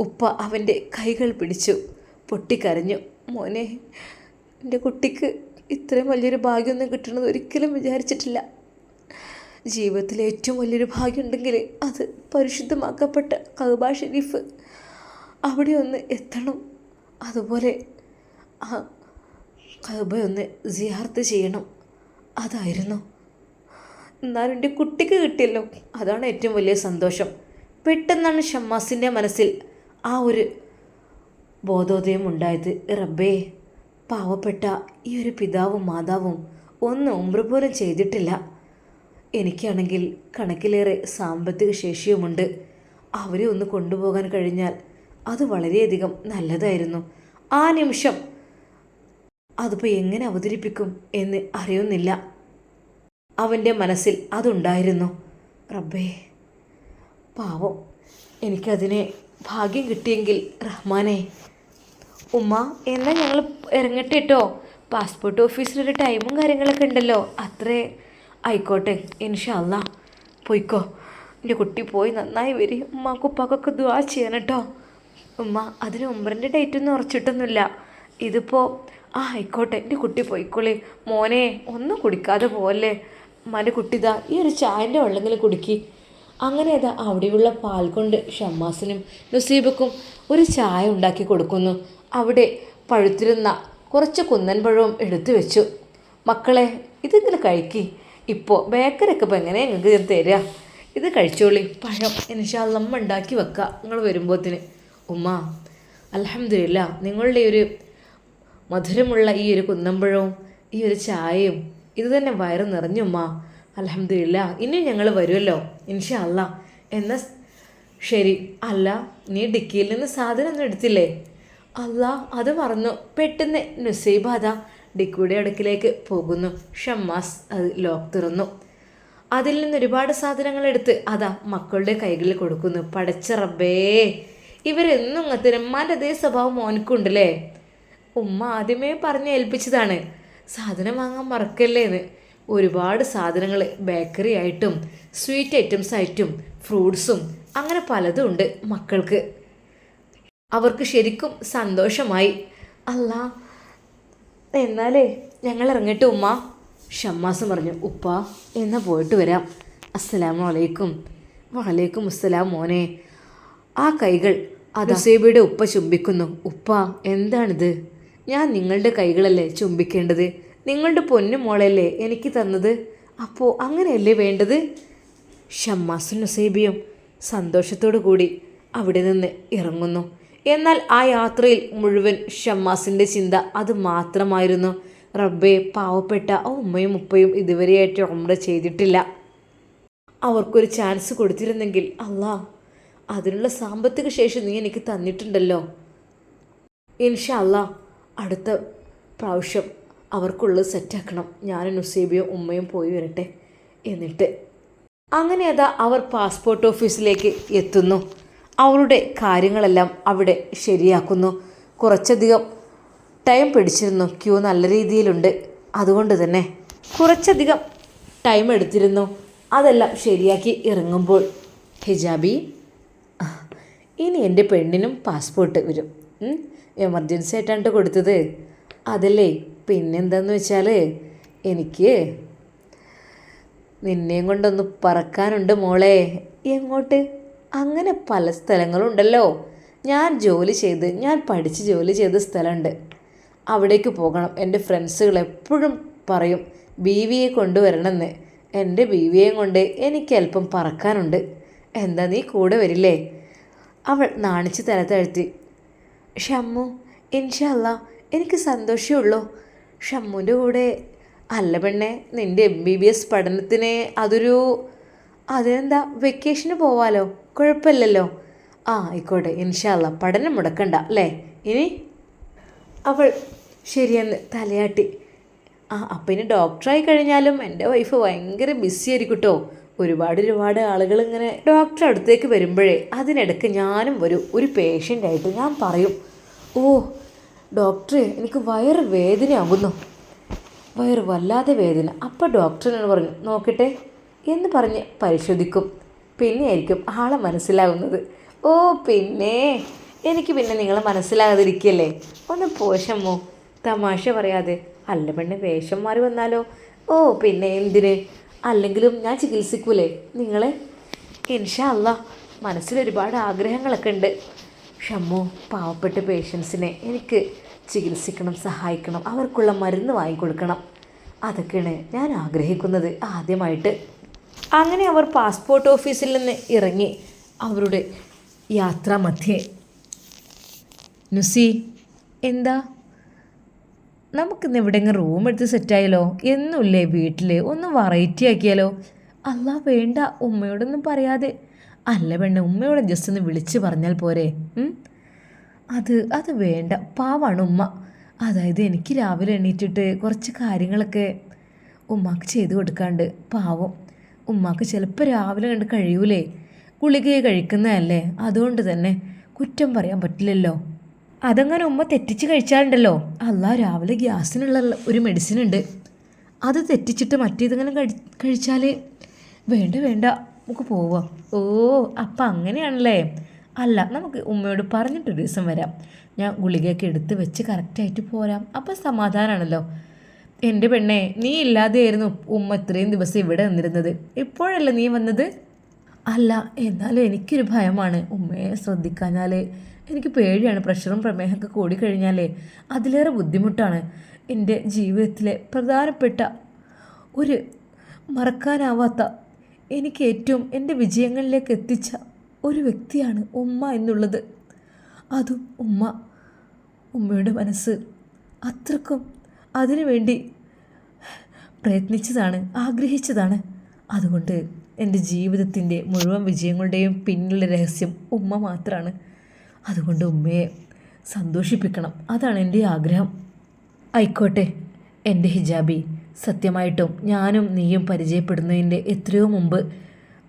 ഉപ്പ അവന്റെ കൈകൾ പിടിച്ചു പൊട്ടിക്കരഞ്ഞു. മോനെ എന്റെ കുട്ടിക്ക് ഇത്രയും വലിയൊരു ഭാഗ്യമൊന്നും കിട്ടണമെന്ന് ഒരിക്കലും വിചാരിച്ചിട്ടില്ല. ജീവിതത്തിൽ ഏറ്റവും വലിയൊരു ഭാഗ്യം ഉണ്ടെങ്കിൽ അത് പരിശുദ്ധമാക്കപ്പെട്ട കൗബ ഷെരീഫ് അവിടെ ഒന്ന് എത്തണം. അതുപോലെ ആ കൗബ ഒന്ന് സിയാർത്ത് ചെയ്യണം. അതായിരുന്നു. എന്നാലും എന്റെ കുട്ടിക്ക് കിട്ടിയല്ലോ. അതാണ് ഏറ്റവും വലിയ സന്തോഷം. പെട്ടെന്നാണ് ഷമ്മാസിന്റെ മനസ്സിൽ ആ ഒരു ബോധോദയം ഉണ്ടായത്. റബ്ബേ പാവപ്പെട്ട ഈ ഒരു പിതാവും മാതാവും ഒന്ന് ഉമ്ര പോലും ചെയ്തിട്ടില്ല. എനിക്കാണെങ്കിൽ കണക്കിലേറെ സാമ്പത്തിക ശേഷിയുമുണ്ട്. അവരെ ഒന്ന് കൊണ്ടുപോകാൻ കഴിഞ്ഞാൽ അത് വളരെയധികം നല്ലതായിരുന്നു. ആ നിമിഷം അതിപ്പോൾ എങ്ങനെ അവതരിപ്പിക്കും എന്ന് അറിയുന്നില്ല. അവന്റെ മനസ്സിൽ അതുണ്ടായിരുന്നു. റബ്ബേ പാവം. എനിക്കതിനെ ഭാഗ്യം കിട്ടിയെങ്കിൽ റഹ്മാനെ. ഉമ്മ എന്നാൽ ഞങ്ങൾ ഇറങ്ങട്ടെ കേട്ടോ പാസ്പോർട്ട് ഓഫീസിലൊരു ടൈമും കാര്യങ്ങളൊക്കെ ഉണ്ടല്ലോ. അത്രേ ആയിക്കോട്ടെ ഇൻഷല്ല പോയിക്കോ. എന്റെ കുട്ടി പോയി നന്നായി വരി. ഉമ്മാക്കും ഉപ്പാക്കൊക്കെ ദുവാ ചെയ്യണം കേട്ടോ ഉമ്മ അതിന് ഉമ്മറിന്റെ ഡേറ്റ് ഒന്നും ഉറച്ചിട്ടൊന്നുമില്ല. ഇതിപ്പോൾ ആ ആയിക്കോട്ടെ എന്റെ കുട്ടി പോയിക്കോളി. മോനെ ഒന്നും കുടിക്കാതെ പോവല്ലേ. ഉമ്മാന്റെ കുട്ടിതാ ഈ ഒരു ചായന്റെ വെള്ളമെങ്കിലും കുടുക്കി. അങ്ങനെ ഇതാ അവിടെയുള്ള പാൽ കൊണ്ട് ഷമ്മാസിനും നുസീബക്കും ഒരു ചായ ഉണ്ടാക്കി കൊടുക്കുന്നു. അവിടെ പഴുത്തിരുന്ന കുറച്ച് കുന്നൻ പഴവും എടുത്തു വെച്ചു. മക്കളെ ഇതിങ്ങനെ കഴിക്കി. ഇപ്പോൾ ബേക്കറിയൊക്കെ ഇപ്പോൾ എങ്ങനെ നിങ്ങൾക്ക് ഇത് തരിക ഇത് കഴിച്ചോളി. പഴം ഇൻഷാല്ല അമ്മ ഉണ്ടാക്കി വെക്കുക നിങ്ങൾ വരുമ്പോത്തിന്. ഉമ്മ അലഹമില്ല നിങ്ങളുടെ ഒരു മധുരമുള്ള ഈ ഒരു കുന്നമ്പഴവും ഈ ഒരു ചായയും ഇത് തന്നെ വയറ് നിറഞ്ഞുമ്മ അലഹമില്ല ഇനി ഞങ്ങൾ വരുമല്ലോ ഇൻഷാ അല്ല എന്ന ശരി. അല്ല നീ ഡിക്കിയിൽ നിന്ന് സാധനം ഒന്നും എടുത്തില്ലേ? അല്ല അത് മറന്നു. പെട്ടെന്ന് നുസൈബാദ ഡിക്കിയുടെ അടുക്കിലേക്ക് പോകുന്നു. ഷമ്മാസ് അത് ലോക്ക് തുറന്നു. അതിൽ നിന്ന് ഒരുപാട് സാധനങ്ങൾ എടുത്ത് അതാ മക്കളുടെ കൈകളിൽ കൊടുക്കുന്നു. പടച്ച റബ്ബേ ഇവരെന്നും ഇങ്ങനത്തെ അതേ സ്വഭാവം മോനക്കുണ്ടല്ലേ? ഉമ്മ ആദ്യമേ പറഞ്ഞ് ഏൽപ്പിച്ചതാണ് സാധനം വാങ്ങാൻ മറക്കല്ലേ എന്ന് ഒരുപാട് സാധനങ്ങൾ ബേക്കറി ആയിട്ടും സ്വീറ്റ് ഐറ്റംസ് ആയിട്ടും ഫ്രൂട്ട്സും അങ്ങനെ പലതും ഉണ്ട് മക്കൾക്ക്. അവർക്ക് ശരിക്കും സന്തോഷമായി. അല്ല എന്നാലേ ഞങ്ങൾ ഇറങ്ങട്ടെ ഉമ്മ. ഷമ്മാസ് പറഞ്ഞു ഉപ്പ എന്നാ പോയിട്ട് വരാം. അസ്സലാമു അലൈക്കും വലൈക്കും അസ്സലാം മോനെ. ആ കൈകൾ അതസേബിയുടെ ഉപ്പ ചുംബിക്കുന്നു. ഉപ്പ എന്താണിത്? ഞാൻ നിങ്ങളുടെ കൈകളല്ലേ ചുംബിക്കേണ്ടത്? നിങ്ങളുടെ പൊന്നു മോളല്ലേ എനിക്ക് തന്നത്? അപ്പോൾ അങ്ങനെയല്ലേ വേണ്ടത്? ഷമ്മാസും നുസൈബിയും സന്തോഷത്തോടു കൂടി അവിടെ നിന്ന് ഇറങ്ങുന്നു. എന്നാൽ ആ യാത്രയിൽ മുഴുവൻ ഷമ്മാസിന്റെ ചിന്ത അത് മാത്രമായിരുന്നു. റബ്ബെ പാവപ്പെട്ട ആ ഉമ്മയും ഉപ്പയും ഇതുവരെയായിട്ട് ഉമ്ര ചെയ്തിട്ടില്ല. അവർക്കൊരു ചാൻസ് കൊടുത്തിരുന്നെങ്കിൽ അല്ലാ അതിനുള്ള സാമ്പത്തിക ശേഷി നീ എനിക്ക് തന്നിട്ടുണ്ടല്ലോ. ഇൻഷാ അല്ലാ അടുത്ത പ്രാവശ്യം അവർക്കുള്ളത് സെറ്റാക്കണം ഞാനും നുസീബിയും ഉമ്മയും പോയി വരട്ടെ. എന്നിട്ട് അങ്ങനെ അതാ അവർ പാസ്പോർട്ട് ഓഫീസിലേക്ക് എത്തുന്നു. അവരുടെ കാര്യങ്ങളെല്ലാം അവിടെ ശരിയാക്കുന്നു. കുറച്ചധികം ടൈം പിടിച്ചിരുന്നു. ക്യൂ നല്ല രീതിയിലുണ്ട്. അതുകൊണ്ട് തന്നെ കുറച്ചധികം ടൈം എടുത്തിരുന്നു. അതെല്ലാം ശരിയാക്കി ഇറങ്ങുമ്പോൾ ഹിജാബി ഇനി എന്റെ പെണ്ണിനും പാസ്പോർട്ട് വരും. എമർജൻസി ആയിട്ടാണ് ട്ടോ കൊടുത്തത്. അതല്ലേ? പിന്നെന്താന്ന് വെച്ചാൽ എനിക്ക് നിന്നെയും കൊണ്ടൊന്ന് പറക്കാനുണ്ട് മോളെ. എങ്ങോട്ട്? അങ്ങനെ പല സ്ഥലങ്ങളുണ്ടല്ലോ. ഞാൻ ജോലി ചെയ്ത് ഞാൻ പഠിച്ച് ജോലി ചെയ്ത സ്ഥലമുണ്ട്. അവിടേക്ക് പോകണം. എന്റെ ഫ്രണ്ട്സുകൾ എപ്പോഴും പറയും ബി വിയെ കൊണ്ടുവരണമെന്ന്. എന്റെ ബി വിയെയും കൊണ്ട് എനിക്ക് അല്പം പറക്കാനുണ്ട്. എന്താ നീ കൂടെ വരില്ലേ? അവൾ നാണിച്ച് തല താഴ്ത്തി. ഷമ്മു ഇൻഷല്ല എനിക്ക് സന്തോഷമേ ഉള്ളൂ. ഷമ്മുവിന്റെ കൂടെ അല്ല പെണ്ണെ നിന്റെ എം ബി ബി എസ് പഠനത്തിന് അതൊരു അതിനെന്താ വെക്കേഷന് പോവാലോ? കുഴപ്പമില്ലല്ലോ. ആ ആയിക്കോട്ടെ. ഇൻഷാല്ല പഠനം മുടക്കണ്ട അല്ലേ? ഇനി? അവൾ ശരിയെന്ന് തലയാട്ടി. ആ അപ്പം ഇനി ഡോക്ടറായി കഴിഞ്ഞാലും എന്റെ വൈഫ് ഭയങ്കര ബിസി ആയിരിക്കും കേട്ടോ ഒരുപാട് ഒരുപാട് ആളുകൾ ഇങ്ങനെ ഡോക്ടറെ അടുത്തേക്ക് വരുമ്പോഴേ അതിനിടയ്ക്ക് ഞാനും വരും ഒരു പേഷ്യന്റായിട്ട് ഞാൻ പറയും. ഓ ഡോക്ടറെ എനിക്ക് വയറ് വേദനയാകുന്നു വയറ് വല്ലാതെ വേദന. അപ്പോൾ ഡോക്ടറിനോട് പറഞ്ഞു നോക്കട്ടെ എന്ന് പറഞ്ഞ് പരിശോധിക്കും. പിന്നെയായിരിക്കും ആളെ മനസ്സിലാകുന്നത് ഓ പിന്നെ. എനിക്ക് പിന്നെ നിങ്ങൾ മനസ്സിലാകാതിരിക്കല്ലേ? ഒന്ന് പോഷമോ തമാശ പറയാതെ. അല്ല പെണ്ണ് വേഷം മാറി വന്നാലോ? ഓ പിന്നെ എന്തിന്? അല്ലെങ്കിലും ഞാൻ ചികിത്സിക്കൂലേ? നിങ്ങളെ? ഇൻഷാ അല്ല മനസ്സിൽ ഒരുപാട് ആഗ്രഹങ്ങളൊക്കെ ഉണ്ട്. ഷമ്മു പാവപ്പെട്ട പേഷ്യൻസിനെ എനിക്ക് ചികിത്സിക്കണം സഹായിക്കണം. അവർക്കുള്ള മരുന്ന് വാങ്ങിക്കൊടുക്കണം. അതൊക്കെയാണ് ഞാൻ ആഗ്രഹിക്കുന്നത് ആദ്യമായിട്ട്. അങ്ങനെ അവർ പാസ്പോർട്ട് ഓഫീസിൽ നിന്ന് ഇറങ്ങി അവരുടെ യാത്രാമധ്യേ നുസി എന്താ? നമുക്കിന്ന് എവിടെയെങ്കിലും റൂം എടുത്ത് സെറ്റായാലോ എന്നുമില്ലേ വീട്ടിൽ ഒന്ന് വെറൈറ്റി ആക്കിയാലോ? അല്ല വേണ്ട. ഉമ്മയോടൊന്നും പറയാതെ. അല്ല വേണ്ട. ഉമ്മയോട് ജസ്റ്റ് ഒന്ന് വിളിച്ച് പറഞ്ഞാൽ പോരെ. അത് അത് വേണ്ട. പാവാണ് ഉമ്മ. അതായത് എനിക്ക് രാവിലെ എണീറ്റിട്ട് കുറച്ച് കാര്യങ്ങളൊക്കെ ഉമ്മാക്ക് ചെയ്ത് കൊടുക്കാണ്ട്. പാവം. ഉമ്മാക്ക് ചിലപ്പോൾ രാവിലെ കണ്ട് കഴിയൂലേ. ഗുളികയെ കഴിക്കുന്നതല്ലേ? അതുകൊണ്ട് തന്നെ കുറ്റം പറയാൻ പറ്റില്ലല്ലോ. അതങ്ങനെ ഉമ്മ തെറ്റിച്ച് കഴിച്ചാലുണ്ടല്ലോ. അല്ല രാവിലെ ഗ്യാസിനുള്ള ഒരു മെഡിസിൻ ഉണ്ട്. അത് തെറ്റിച്ചിട്ട് മറ്റേതെങ്കിലും കഴി കഴിച്ചാൽ വേണ്ട വേണ്ട നമുക്ക് പോവാം. ഓ അപ്പം അങ്ങനെയാണല്ലേ? അല്ല നമുക്ക് ഉമ്മയോട് പറഞ്ഞിട്ടൊരു ദിവസം വരാം. ഞാൻ ഗുളികയൊക്കെ എടുത്ത് വെച്ച് കറക്റ്റായിട്ട് പോരാം. അപ്പം സമാധാനമാണല്ലോ എന്റെ പെണ്ണെ നീ ഇല്ലാതെയായിരുന്നു ഉമ്മ ഇത്രയും ദിവസം ഇവിടെ നിന്നിരുന്നത്. ഇപ്പോഴല്ലേ നീ വന്നത്? അല്ല എന്നാലും എനിക്കൊരു ഭയമാണ് ഉമ്മയെ ശ്രദ്ധിക്കാഞ്ഞാൽ എനിക്ക് പേടിയാണ് പ്രഷറും പ്രമേഹമൊക്കെ കൂടിക്കഴിഞ്ഞാലേ. അതിലേറെ ബുദ്ധിമുട്ടാണ് എന്റെ ജീവിതത്തിലെ പ്രധാനപ്പെട്ട ഒരു മറക്കാനാവാത്ത എനിക്ക് ഏറ്റവും എന്റെ വിജയങ്ങളിലേക്ക് എത്തിച്ച ഒരു വ്യക്തിയാണ് ഉമ്മ എന്നുള്ളത്. അതും ഉമ്മ ഉമ്മയുടെ മനസ്സ്. അത്രക്കും അതിനുവേണ്ടി പ്രയത്നിച്ചതാണ് ആഗ്രഹിച്ചതാണ്. അതുകൊണ്ട് എന്റെ ജീവിതത്തിന്റെ മുഴുവൻ വിജയങ്ങളുടെയും പിന്നിലെ രഹസ്യം ഉമ്മ മാത്രമാണ് അതുകൊണ്ട് ഉമ്മയെ സന്തോഷിപ്പിക്കണം. അതാണ് എന്റെ ആഗ്രഹം. ആയിക്കോട്ടെ എന്റെ ഹിജാബി. സത്യമായിട്ടും ഞാനും നീയും പരിചയപ്പെടുന്നതിന്റെ എത്രയോ മുമ്പ്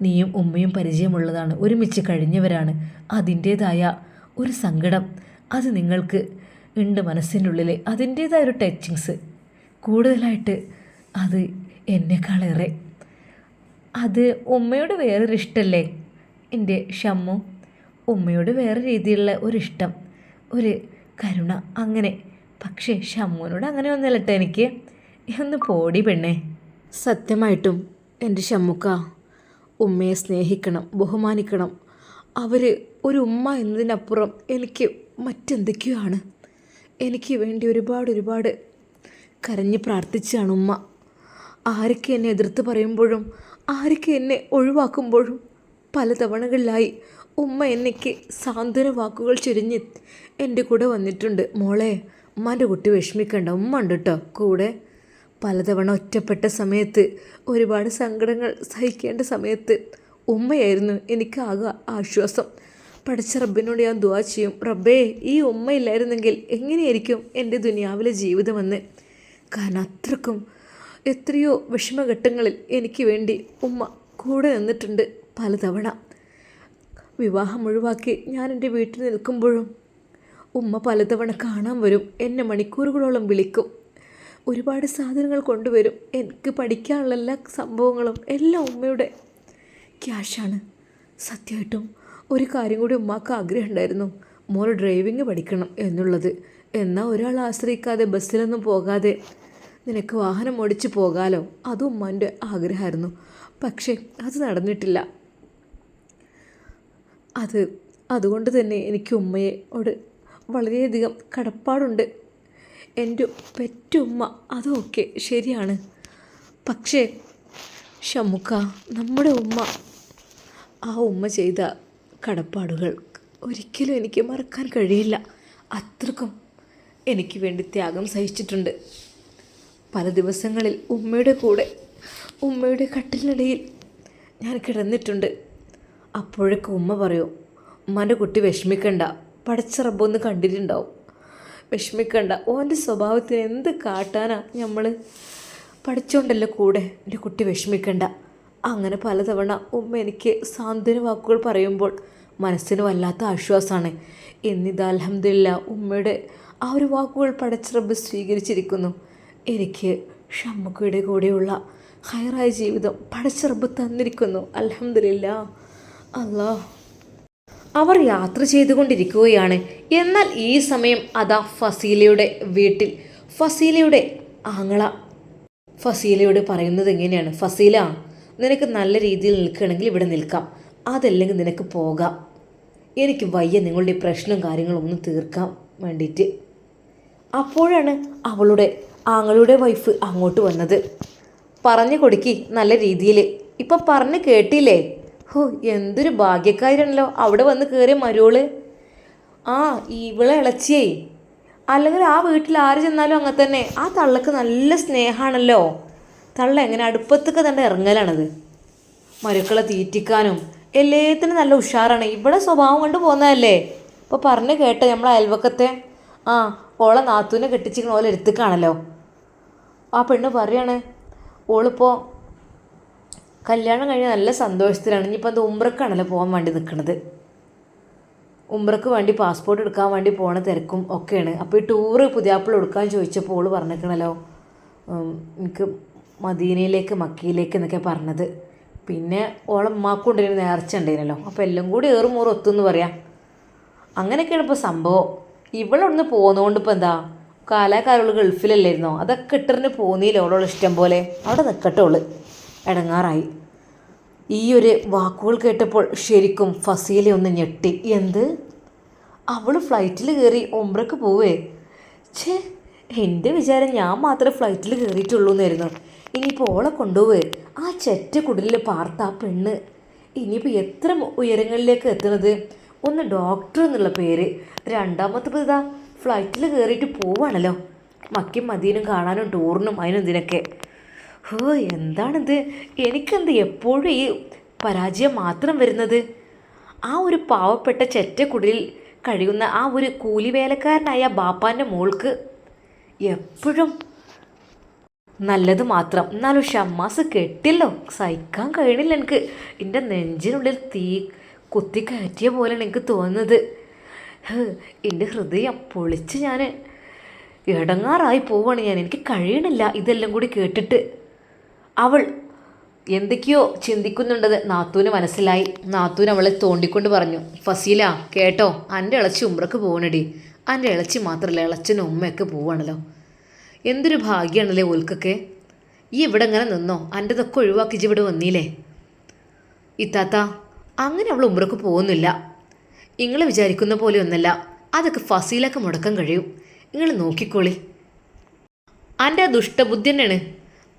നീയും ഉമ്മയും പരിചയമുള്ളതാണ്. ഒരുമിച്ച് കഴിഞ്ഞവരാണ്. അതിന്റേതായ ഒരു സങ്കടം. അത് നിങ്ങൾക്ക് ഉണ്ട് മനസ്സിന്റെ ഉള്ളിൽ അതിന്റേതായ ഒരു ടച്ചിങ്സ് കൂടുതലായിട്ട് അത് എന്നെക്കാളേറെ. അത് ഉമ്മയോട് വേറൊരു ഇഷ്ടമല്ലേ എന്റെ ഷമ്മു ഉമ്മയോട് വേറെ രീതിയിലുള്ള ഒരു ഇഷ്ടം. ഒരു കരുണ അങ്ങനെ. പക്ഷേ ഷമ്മുവിനോട് അങ്ങനെ ഒന്നല്ലട്ടെ എനിക്ക്. ഒന്ന് പോടി പെണ്ണേ. സത്യമായിട്ടും എന്റെ ഷമ്മുക്ക ഉമ്മയെ സ്നേഹിക്കണം ബഹുമാനിക്കണം. അവർ ഒരു ഉമ്മ എന്നതിനപ്പുറം എനിക്ക് മറ്റെന്തൊക്കെയോ ആണ്. എനിക്ക് വേണ്ടി ഒരുപാട് ഒരുപാട് കരഞ്ഞ് പ്രാർത്ഥിച്ചാണ് ഉമ്മ. ആരൊക്കെ എന്നെ എതിർത്ത് പറയുമ്പോഴും ആരൊക്കെ എന്നെ ഒഴിവാക്കുമ്പോഴും പല തവണകളിലായി ഉമ്മ എനിക്ക് സാന്ത്വന വാക്കുകൾ ചൊരിഞ്ഞ് എന്റെ കൂടെ വന്നിട്ടുണ്ട്. മോളെ ഉമ്മാന്റെ കുട്ടി വിഷമിക്കണ്ട. ഉമ്മ ഉണ്ട് കേട്ടോ കൂടെ. പലതവണ ഒറ്റപ്പെട്ട സമയത്ത് ഒരുപാട് സങ്കടങ്ങൾ സഹിക്കേണ്ട സമയത്ത് ഉമ്മയായിരുന്നു എനിക്ക് ആകെ ആശ്വാസം. പഠിച്ച റബ്ബിനോട് ഞാൻ ദുവാ ചെയ്യും. റബ്ബേ ഈ ഉമ്മ ഇല്ലായിരുന്നെങ്കിൽ എങ്ങനെയായിരിക്കും എന്റെ ദുനിയാവിലെ ജീവിതമെന്ന്? കാരണം അത്രക്കും എത്രയോ വിഷമഘട്ടങ്ങളിൽ എനിക്ക് വേണ്ടി ഉമ്മ കൂടെ നിന്നിട്ടുണ്ട് പലതവണ. വിവാഹം ഒഴിവാക്കി ഞാൻ എന്റെ വീട്ടിൽ നിൽക്കുമ്പോഴും ഉമ്മ പലതവണ കാണാൻ വരും എന്നെ മണിക്കൂറുകളോളം വിളിക്കും. ഒരുപാട് സാധനങ്ങൾ കൊണ്ടുവരും എനിക്ക് പഠിക്കാനുള്ള എല്ലാ സംഭവങ്ങളും എല്ലാം ഉമ്മയുടെ ക്യാഷാണ്. സത്യമായിട്ടും ഒരു കാര്യം കൂടി ഉമ്മാക്ക് ആഗ്രഹം ഉണ്ടായിരുന്നു മോൾ ഡ്രൈവിംഗ് പഠിക്കണം എന്നുള്ളത്. എന്നാൽ ഒരാൾ ആശ്രയിക്കാതെ ബസ്സിലൊന്നും പോകാതെ നിനക്ക് വാഹനം ഓടിച്ച് പോകാലോ? അതും ഉമ്മാന്റെ ആഗ്രഹമായിരുന്നു. പക്ഷേ അത് നടന്നിട്ടില്ല. അത് അതുകൊണ്ട് തന്നെ എനിക്ക് ഉമ്മയോട് വളരെയധികം കടപ്പാടുണ്ട്. എന്റെ പെറ്റുമ്മ അതൊക്കെ ശരിയാണ്. പക്ഷേ ഷമുക്ക നമ്മുടെ ഉമ്മ ആ ഉമ്മ ചെയ്ത കടപ്പാടുകൾ ഒരിക്കലും എനിക്ക് മറക്കാൻ കഴിയില്ല. അത്രക്കും എനിക്ക് വേണ്ടി ത്യാഗം സഹിച്ചിട്ടുണ്ട്. പല ദിവസങ്ങളിൽ ഉമ്മയുടെ കൂടെ ഉമ്മയുടെ കട്ടിലിനിടയിൽ ഞാൻ കിടന്നിട്ടുണ്ട്. അപ്പോഴൊക്കെ ഉമ്മ പറയും ഉമ്മാന്റെ കുട്ടി വിഷമിക്കണ്ട പടച്ച റബ്ബൊന്ന് കണ്ടിട്ടുണ്ടാവും. വിഷമിക്കണ്ട ഓന്റെ സ്വഭാവത്തിന് എന്ത് കാട്ടാനാണ് നമ്മൾ പഠിച്ചുകൊണ്ടല്ലോ കൂടെ എന്റെ കുട്ടി വിഷമിക്കണ്ട. അങ്ങനെ പലതവണ ഉമ്മ എനിക്ക് സാന്ത്വന വാക്കുകൾ പറയുമ്പോൾ മനസ്സിന് വല്ലാത്ത ആശ്വാസമാണ് എന്നിത് അലഹമില്ല ഉമ്മയുടെ ആ ഒരു വാക്കുകൾ പടച്ചിറബ് സ്വീകരിച്ചിരിക്കുന്നു. എനിക്ക് ഷമ്മുക്കയുടെ കൂടെയുള്ള ഹയറായ ജീവിതം പടച്ചിറബ് തന്നിരിക്കുന്നു. അലഹമില്ല അല്ലാ അവർ യാത്ര ചെയ്തുകൊണ്ടിരിക്കുകയാണ്. എന്നാൽ ഈ സമയം അതാ ഫസീലയുടെ വീട്ടിൽ. ഫസീലയുടെ ആങ്ങള. ഫസീലയോട് പറയുന്നത് എങ്ങനെയാണ്? ഫസീല നിനക്ക് നല്ല രീതിയിൽ നിൽക്കുകയാണെങ്കിൽ ഇവിടെ നിൽക്കാം. അതല്ലെങ്കിൽ നിനക്ക് പോകാം. എനിക്ക് വയ്യ നിങ്ങളുടെ പ്രശ്നം പ്രശ്നവും കാര്യങ്ങളും ഒന്ന് തീർക്കാൻ വേണ്ടിയിട്ട്. അപ്പോഴാണ് അവളുടെ ആങ്ങളുടെ വൈഫ് അങ്ങോട്ട് വന്നത്. പറഞ്ഞു കൊടുക്കി നല്ല രീതിയിൽ. ഇപ്പം പറഞ്ഞ് കേട്ടില്ലേ? ഹോ എന്തൊരു ഭാഗ്യക്കാരാണല്ലോ അവിടെ വന്ന് കയറിയ മരുവൾ ആ ഇവളെ ഇളച്ചിയേ. അല്ലെങ്കിൽ ആ വീട്ടിൽ ആര് ചെന്നാലും അങ്ങനെ തന്നെ. ആ തള്ളക്ക് നല്ല സ്നേഹമാണല്ലോ. തള്ള എങ്ങനെ അടുപ്പത്തൊക്കെ തന്നെ ഇറങ്ങലാണത്. മരുക്കളെ തീറ്റിക്കാനും എല്ലാത്തിനും നല്ല ഉഷാറാണ്. ഇവിടെ സ്വഭാവം കൊണ്ട് പോകുന്നതല്ലേ? അപ്പോൾ പറഞ്ഞു കേട്ടെ നമ്മൾ അയൽവക്കത്തെ ആ ഓളെ നാത്തൂനെ കെട്ടിച്ചിരിക്കണ പോലെ എടുത്തേക്കാണല്ലോ ആ പെണ്ണ് പറയാണ് ഓളിപ്പോൾ കല്യാണം കഴിഞ്ഞ നല്ല സന്തോഷത്തിലാണ്. ഇനിയിപ്പോൾ അത് ഉമ്രക്കാണല്ലോ പോകാൻ വേണ്ടി നിൽക്കുന്നത് ഉമ്രക്ക് വേണ്ടി പാസ്പോർട്ട് എടുക്കാൻ വേണ്ടി പോണ തിരക്കും ഒക്കെയാണ്. അപ്പോൾ ഈ ടൂറ് പുതിയാപ്പിൾ എടുക്കാൻ ചോദിച്ചപ്പോൾ ഓൾ പറഞ്ഞിരിക്കണല്ലോ എനിക്ക് മദീനയിലേക്ക് മക്കയിലേക്ക് എന്നൊക്കെ പറഞ്ഞത്. പിന്നെ ഓളെ ഉമ്മാക്കും ഉണ്ടായിരുന്നു നേർച്ച ഉണ്ടായിരുന്നല്ലോ അപ്പോൾ എല്ലാം കൂടി ഏറുമൂറ് ഒത്തുന്ന് പറയാം. അങ്ങനെയൊക്കെയാണ് ഇപ്പോൾ സംഭവം. ഇവളൊന്ന് പോകുന്നതുകൊണ്ട് ഇപ്പോൾ എന്താ? കാലാകാലുകൾ ഗൾഫിലല്ലായിരുന്നോ? അതൊക്കെ ഇട്ടറിന് പോന്നില്ല ഓളോൾ ഇഷ്ടം പോലെ? അവിടെ നിൽക്കട്ടെ ഓൾ. ഇടങ്ങാറായി. ഈ ഒരു വാക്കുകൾ കേട്ടപ്പോൾ ശരിക്കും ഫസീലെ ഒന്ന് ഞെട്ടി. എന്ത്? അവൾ ഫ്ലൈറ്റിൽ കയറി ഒമ്പ്രക്ക് പോവേ? ഛേ എന്റെ വിചാരം ഞാൻ മാത്രമേ ഫ്ലൈറ്റിൽ കയറിയിട്ടുള്ളൂ എന്നായിരുന്നു ഇനിയിപ്പോൾ ഓളെ കൊണ്ടുപോയി ആ ചെറ്റ കുടലിൽ പാർത്ത ആ പെണ്ണ്. ഇനിയിപ്പോൾ എത്ര ഉയരങ്ങളിലേക്ക് എത്തുന്നത് ഒന്ന് ഡോക്ടർ എന്നുള്ള പേര്. രണ്ടാമത്തെ ഇതാ ഫ്ലൈറ്റിൽ കയറിയിട്ട് പോവാണല്ലോ. മക്കും മദീനും കാണാനും ടൂറിനും അതിനും ഇതിനൊക്കെ. ഹോ എന്താണിത്? എനിക്കെന്ത് എപ്പോഴും ഈ പരാജയം മാത്രം വരുന്നത്? ആ ഒരു പാവപ്പെട്ട ചെറ്റക്കുടിലിൽ കഴിയുന്ന ആ ഒരു കൂലിവേലക്കാരനായ ബാപ്പാന്റെ മോൾക്ക് എപ്പോഴും നല്ലത് മാത്രം. എന്നാലും ഷമ്മാസ് കെട്ടില്ലോ. സഹിക്കാൻ കഴിയണില്ല എനിക്ക്. എന്റെ നെഞ്ചിനുള്ളിൽ തീ കുത്തി കയറ്റിയ പോലെയാണ് എനിക്ക് തോന്നുന്നത്. എന്റെ ഹൃദയം പൊളിച്ച് ഞാൻ ഇടങ്ങാറായി പോവാണ് ഞാൻ. എനിക്ക് കഴിയണില്ല ഇതെല്ലാം കൂടി കേട്ടിട്ട്. അവൾ എന്തൊക്കെയോ ചിന്തിക്കുന്നുണ്ടത് നാത്തൂന് മനസ്സിലായി. നാത്തൂൻ അവളെ തോണ്ടിക്കൊണ്ട് പറഞ്ഞു ഫസീല കേട്ടോ എന്റെ ഇളച്ചി ഉമ്രക്ക് പോകണടി എന്റെ ഇളച്ചി മാത്രമല്ല ഇളച്ചനും ഉമ്മയൊക്കെ പോവാണല്ലോ. എന്തൊരു ഭാഗ്യമാണല്ലേ ഓൽക്കൊക്കെ? ഈ ഇവിടെ ഇങ്ങനെ നിന്നോ? അന്റെതൊക്കെ ഒഴിവാക്കി ഇവിടെ വന്നില്ലേ ഇത്താത്ത അങ്ങനെ അവൾ ഉമ്രക്ക് പോകുന്നില്ല. നിങ്ങൾ വിചാരിക്കുന്ന പോലെ ഒന്നല്ല. അതൊക്കെ ഫസീലൊക്കെ മുടക്കം കഴിയും. നിങ്ങൾ നോക്കിക്കോളി. എന്റെ ആ ദുഷ്ടബുദ്ധി തന്നെയാണ്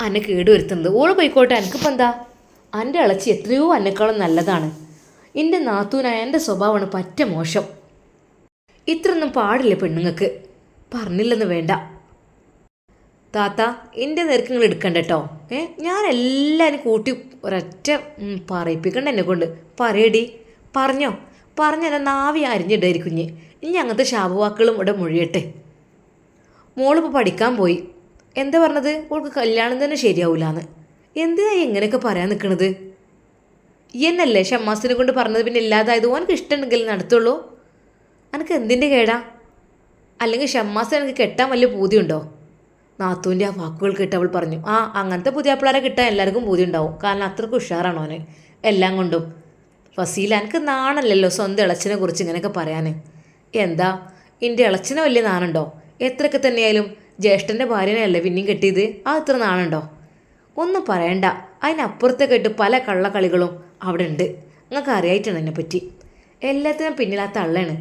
അന്നെ കേടുവരുത്തുന്നത്. ഓൾ പോയിക്കോട്ടെ എനിക്കിപ്പോൾ എന്താ? എന്റെ ഇളച്ചി എത്രയോ അന്നെക്കാളും നല്ലതാണ്. എന്റെ നാത്തൂനായ എന്റെ സ്വഭാവമാണ് പറ്റ മോശം. ഇത്രയൊന്നും പാടില്ല പെണ്ണുങ്ങൾക്ക്. പറഞ്ഞില്ലെന്ന് വേണ്ട. താത്ത എന്റെ നേർക്ക് നിങ്ങൾ എടുക്കണ്ട കേട്ടോ ഏ ഞാൻ എല്ലാവരും കൂട്ടി ഒരൊറ്റ പറയിപ്പിക്കണ്ട എന്നെ കൊണ്ട്. പറയടി. പറഞ്ഞോ. പറഞ്ഞ എന്നെ നാവി അരിഞ്ഞിട്ടായിരിക്കും കുഞ്ഞ്. ഇനി അങ്ങനത്തെ ശാപവാക്കുകളും ഇവിടെ മൊഴിയട്ടെ. മോളിപ്പോൾ പഠിക്കാൻ പോയി. എന്താ പറഞ്ഞത്? ഓൾക്ക് കല്യാണം തന്നെ ശരിയാവൂലെന്ന്. എന്തിനാ എങ്ങനെയൊക്കെ പറയാൻ നിൽക്കണത് എന്നല്ലേ ഷമ്മാസിനെ കൊണ്ട് പറഞ്ഞത് പിന്നെ ഇല്ലാതായത്? ഓനക്ക് ഇഷ്ടമുണ്ടെങ്കിൽ നടത്തുള്ളൂ. എനിക്ക് എന്തിന്റെ കേടാ? അല്ലെങ്കിൽ ഷമ്മാസ് എനിക്ക് കെട്ടാൻ വലിയ പൂതിയുണ്ടോ? നാത്തൂന്റെ ആ വാക്കുകൾ കേട്ട് അവൾ പറഞ്ഞു ആ അങ്ങനത്തെ പുതിയ പിള്ളേരെ കിട്ടാൻ എല്ലാവർക്കും ബോധ്യം ഉണ്ടാവും. കാരണം അത്രയ്ക്ക് ഉഷാറാണ് അവന് എല്ലാം കൊണ്ടും. ഫസീല എനിക്ക് നാണല്ലല്ലോ സ്വന്തം ഇളച്ചിനെ കുറിച്ച് ഇങ്ങനെയൊക്കെ പറയാൻ എന്താ? എന്റെ ഇളച്ചിനെ വലിയ നാണുണ്ടോ? എത്രയൊക്കെ തന്നെയായാലും ജ്യേഷ്ഠന്റെ ഭാര്യനെയല്ലേ പിന്നെയും കെട്ടിയത്? ആ ഇത്ര നാണുണ്ടോ? ഒന്നും പറയണ്ട. അതിനപ്പുറത്തേക്കായിട്ട് പല കള്ളക്കളികളും അവിടെ ഉണ്ട്. നിങ്ങൾക്ക് അറിയായിട്ടാണ് എന്നെപ്പറ്റി. എല്ലാത്തിനും പിന്നിൽ ആ തള്ളയാണ്.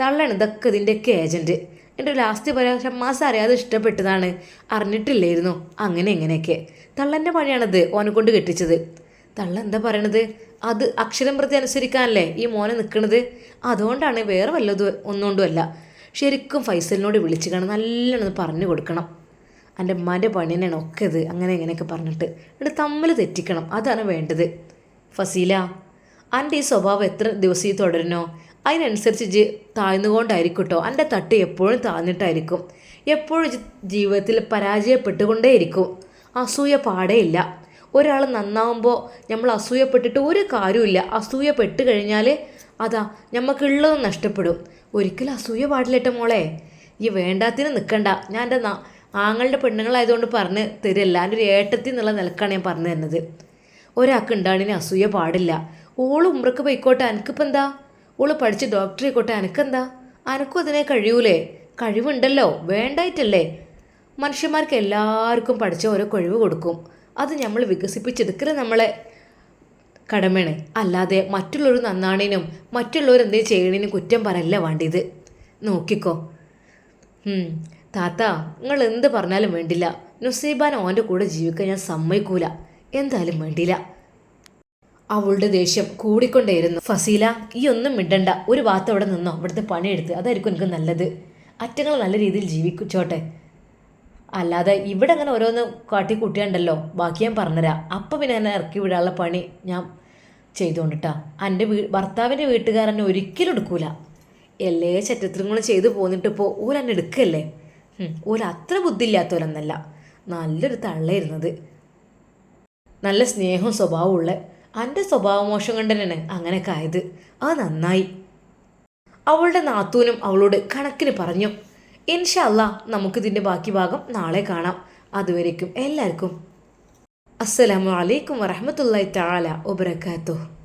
തള്ളയാണ് ഇതൊക്കെ ഇതിന്റെയൊക്കെ ഏജന്റ് എന്റെ ലാസ്റ്റ് പറയാം ഷമ്മാസ് അറിയാതെ ഇഷ്ടപ്പെട്ടതാണ്. അറിഞ്ഞിട്ടില്ലായിരുന്നു. അങ്ങനെ എങ്ങനെയൊക്കെ തള്ളന്റെ പണിയാണത് ഓനെ കൊണ്ട് കെട്ടിച്ചത്. തള്ള എന്താ പറയണത്? അത് അക്ഷരം പ്രതി അനുസരിക്കാനല്ലേ ഈ മോനെ നിൽക്കണത് അതുകൊണ്ടാണ് വേറെ വല്ലതും ഒന്നുകൊണ്ടുമല്ല. ശരിക്കും ഫൈസലിനോട് വിളിച്ചു നല്ലോണം പറഞ്ഞു കൊടുക്കണം. എന്റെ ഉമ്മാന്റെ പണി തന്നെയാണ് ഒക്കെ ഇത്. അങ്ങനെ എങ്ങനെയൊക്കെ പറഞ്ഞിട്ട്. എന്നിട്ട് തമ്മിൽ തെറ്റിക്കണം. അതാണ് വേണ്ടത്. ഫസീല എന്റെ ഈ സ്വഭാവം എത്ര ദിവസം ഈ തുടരണോ അതിനനുസരിച്ച് ജി താഴ്ന്നുകൊണ്ടായിരിക്കും കേട്ടോ എന്റെ തട്ട് എപ്പോഴും താഴ്ന്നിട്ടായിരിക്കും. എപ്പോഴും ജീവിതത്തിൽ പരാജയപ്പെട്ടുകൊണ്ടേയിരിക്കും. അസൂയ പാടേയില്ല ഒരാൾ നന്നാവുമ്പോൾ നമ്മൾ അസൂയപ്പെട്ടിട്ട് ഒരു കാര്യമില്ല അസൂയപ്പെട്ട് കഴിഞ്ഞാൽ അതാ നമുക്കുള്ളത് നഷ്ടപ്പെടും. ഒരിക്കലും അസൂയ പാടില്ലട്ടോ മോളെ. ഈ വേണ്ടാത്തിന് നിൽക്കണ്ട ഞാൻ എന്റെ ആങ്ങളുടെ പെണ്ണുങ്ങളായതുകൊണ്ട് പറഞ്ഞ് തരില്ല. എന്റെ ഒരു ഏട്ടത്തിൽ എന്നുള്ള നിലക്കാണ് ഞാൻ പറഞ്ഞു തരുന്നത്. ഒരാൾക്ക് ഉണ്ടാണിന് അസൂയ പാടില്ല. ഓളും ഉമ്രക്ക് പോയിക്കോട്ടെ. എനിക്കിപ്പോൾ എന്താ ഓൾ പഠിച്ച് ഡോക്ടറെ കൊട്ടെ അനക്കെന്താ? അനക്കും അതിനെ കഴിയൂലേ? കഴിവുണ്ടല്ലോ വേണ്ടായിട്ടല്ലേ? മനുഷ്യന്മാർക്ക് എല്ലാവർക്കും പഠിച്ച ഓരോ കഴിവ് കൊടുക്കും. അത് നമ്മൾ വികസിപ്പിച്ചെടുക്കൽ നമ്മളെ കടമയാണ് അല്ലാതെ മറ്റുള്ളവർ നന്നാണിനും മറ്റുള്ളവർ എന്തേ ചെയ്യണേനും കുറ്റം പറയല്ല വേണ്ടിയത് നോക്കിക്കോ. താത്ത നിങ്ങൾ എന്ത് പറഞ്ഞാലും വേണ്ടില്ല. നുസൈബാൻ ഓന്റെ കൂടെ ജീവിക്കാൻ ഞാൻ സമ്മതിക്കൂല. എന്തായാലും വേണ്ടില്ല. അവളുടെ ദേഷ്യം കൂടിക്കൊണ്ടേയിരുന്നു. ഫസീല ഈ ഒന്നും മിണ്ടണ്ട. ഒരു ഭാഗത്ത് അവിടെ നിന്നോ. ഇവിടുത്തെ പണിയെടുത്ത് അതായിരിക്കും എനിക്ക് നല്ലത്. അറ്റങ്ങൾ നല്ല രീതിയിൽ ജീവിച്ചോട്ടെ. അല്ലാതെ ഇവിടെ അങ്ങനെ ഓരോന്ന് കാട്ടി കൂട്ടിയുണ്ടല്ലോ. ബാക്കി ഞാൻ പറഞ്ഞുതരാം. അപ്പം പിന്നെ എന്നെ ഇറക്കി വിടാനുള്ള പണി ഞാൻ ചെയ്തുകൊണ്ടിട്ടാ എന്റെ വീ ഭർത്താവിന്റെ വീട്ടുകാരനെ ഒരിക്കലും എടുക്കൂല. എല്ലേ ചറ്റത്തിലും ചെയ്തു പോന്നിട്ട് ഇപ്പോൾ ഓരെന്നെ എടുക്കല്ലേ? ഓരത്ര അത്ര ബുദ്ധിയില്ലാത്തവരൊന്നല്ല. നല്ലൊരു തള്ളയിരുന്നത് നല്ല സ്നേഹവും സ്വഭാവവും ഉള്ള സ്വഭാവമോശം കണ്ടനാണ് അങ്ങനെയൊക്കെ ആയത്. അത് നന്നായി. അവളുടെ നാത്തൂനും അവളോട് കണക്കിന് പറഞ്ഞു ഇൻഷല്ല നമുക്കിതിന്റെ ബാക്കി ഭാഗം നാളെ കാണാം. അതുവരേക്കും എല്ലാവർക്കും. അസ്സലാമു അലൈക്കും വറഹമത്തല്ലാ തആല വബറകാതുഹു.